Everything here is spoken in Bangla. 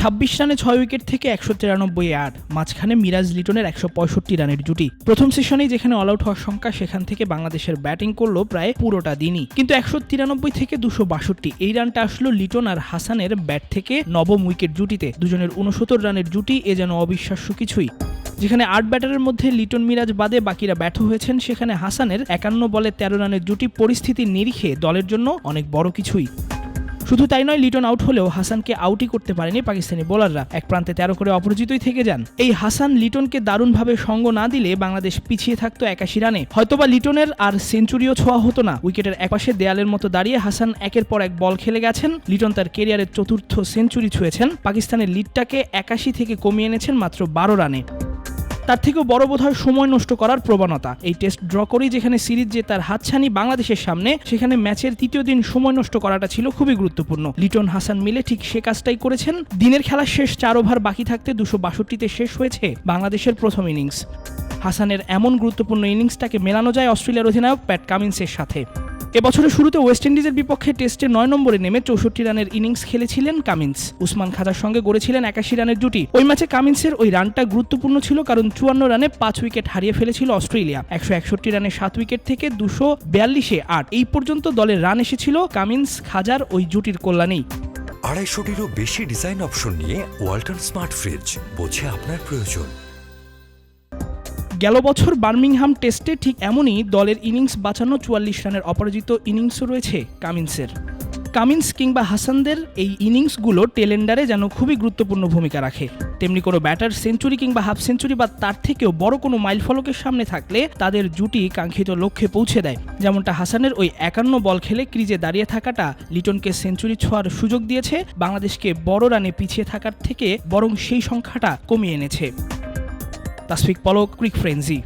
ছাব্বিশ রানে ছয় উইকেট থেকে একশো তিরানব্বই আট মাঝখানে মিরাজ লিটনের একশো পঁয়ষট্টি রানের জুটি। প্রথম সেশনেই যেখানে অল আউট হওয়ার সংখ্যা, সেখান থেকে বাংলাদেশের ব্যাটিং করল প্রায় পুরোটা দিনই। কিন্তু একশো তিরানব্বই থেকে দুশো বাষট্টি, এই রানটা আসলো লিটন আর হাসানের ব্যাট থেকে নবম উইকেট জুটিতে। দুজনের উনসত্তর রানের জুটি, এ যেন অবিশ্বাস্য কিছুই। যেখানে আট ব্যাটারের মধ্যে লিটন মিরাজ বাদে বাকিরা ব্যর্থ হয়েছেন, সেখানে হাসানের একান্ন বলে তেরো রানের জুটি পরিস্থিতির নিরিখে দলের জন্য অনেক বড় কিছুই। শুধু তাই নয়, লিটন আউট হলেও হাসানকে আউটই করতে পারেনি পাকিস্তানি বোলাররা এক প্রান্তে তেরো করে অপরাজিতই থেকে যান। এই হাসান লিটনকে দারুণভাবে সঙ্গ না দিলে বাংলাদেশ পিছিয়ে থাকতো একাশি রানে। হয়তোবা লিটনের আর সেঞ্চুরিও ছোঁয়া হতো না। উইকেটের একপাশে দেয়ালের মতো দাঁড়িয়ে হাসান একের পর এক বল খেলে গেছেন। লিটন তার কেরিয়ারের চতুর্থ সেঞ্চুরি ছুঁয়েছেন। পাকিস্তানের লিডটাকে একাশি থেকে কমিয়ে এনেছেন মাত্র বারো রানে। তার থেকেও বড় বোধ হয় সময় নষ্ট করার প্রবণতা। এই টেস্ট ড্র করেই যেখানে সিরিজ যে তার হাতছানি বাংলাদেশের সামনে, সেখানে ম্যাচের তৃতীয় দিন সময় নষ্ট করাটা ছিল খুবই গুরুত্বপূর্ণ। লিটন হাসান মিলে ঠিক সে কাজটাই করেছেন। দিনের খেলা শেষ চার ওভার বাকি থাকতে দুশো বাষট্টিতে শেষ হয়েছে বাংলাদেশের প্রথম ইনিংস। হাসানের এমন গুরুত্বপূর্ণ ইনিংসটাকে মেলানো যায় অস্ট্রেলিয়ার অধিনায়ক প্যাট কামিন্সের সাথে। এবছরের শুরুতে ওয়েস্ট ইন্ডিজের বিপক্ষে টেস্টে নয় নম্বরে নেমে চৌষট্টি রানের ইনিংস খেলেছিলেন কামিন্স। উসমান খাজার সঙ্গে গড়েছিলেন একাশি রানের জুটি। ওই ম্যাচে কামিন্সের ওই রানটা গুরুত্বপূর্ণ ছিল কারণ চুয়ান্ন রানে পাঁচ উইকেট হারিয়ে ফেলেছিল অস্ট্রেলিয়া। একশো একষট্টি রানে সাত উইকেট থেকে দুশো বিয়াল্লিশে আট। এই পর্যন্ত দলের রান এসেছিল কামিন্স, খাজার ওই জুটির কল্যাণেই। আড়াইশোটিরও বেশি ডিজাইন অপশন নিয়ে ওয়ালটন স্মার্ট ফ্রিজ, বোঝে আপনার প্রয়োজন। গেল বছর বার্মিংহাম টেস্টে ঠিক এমনই দলের ইনিংস বাঁচানো চুয়াল্লিশ রানের অপরাজিত ইনিংসও রয়েছে কামিন্সের। কামিন্স কিংবা হাসানদের এই ইনিংসগুলো টেলেন্ডারে যেন খুবই গুরুত্বপূর্ণ ভূমিকা রাখে। তেমনি কোনো ব্যাটার সেঞ্চুরি কিংবা হাফ সেঞ্চুরি বা তার থেকেও বড় কোনো মাইল ফলকের সামনে থাকলে তাদের জুটি কাঙ্ক্ষিত লক্ষ্যে পৌঁছে দেয়। যেমনটা হাসানের ওই একান্ন বল খেলে ক্রিজে দাঁড়িয়ে থাকাটা লিটনকে সেঞ্চুরি ছোঁয়ার সুযোগ দিয়েছে। বাংলাদেশকে বড় রানে পিছিয়ে থাকার থেকে বরং সেই সংখ্যাটা কমিয়ে এনেছে। তাসফিক পলক ক্রিক ফ্রেন্সি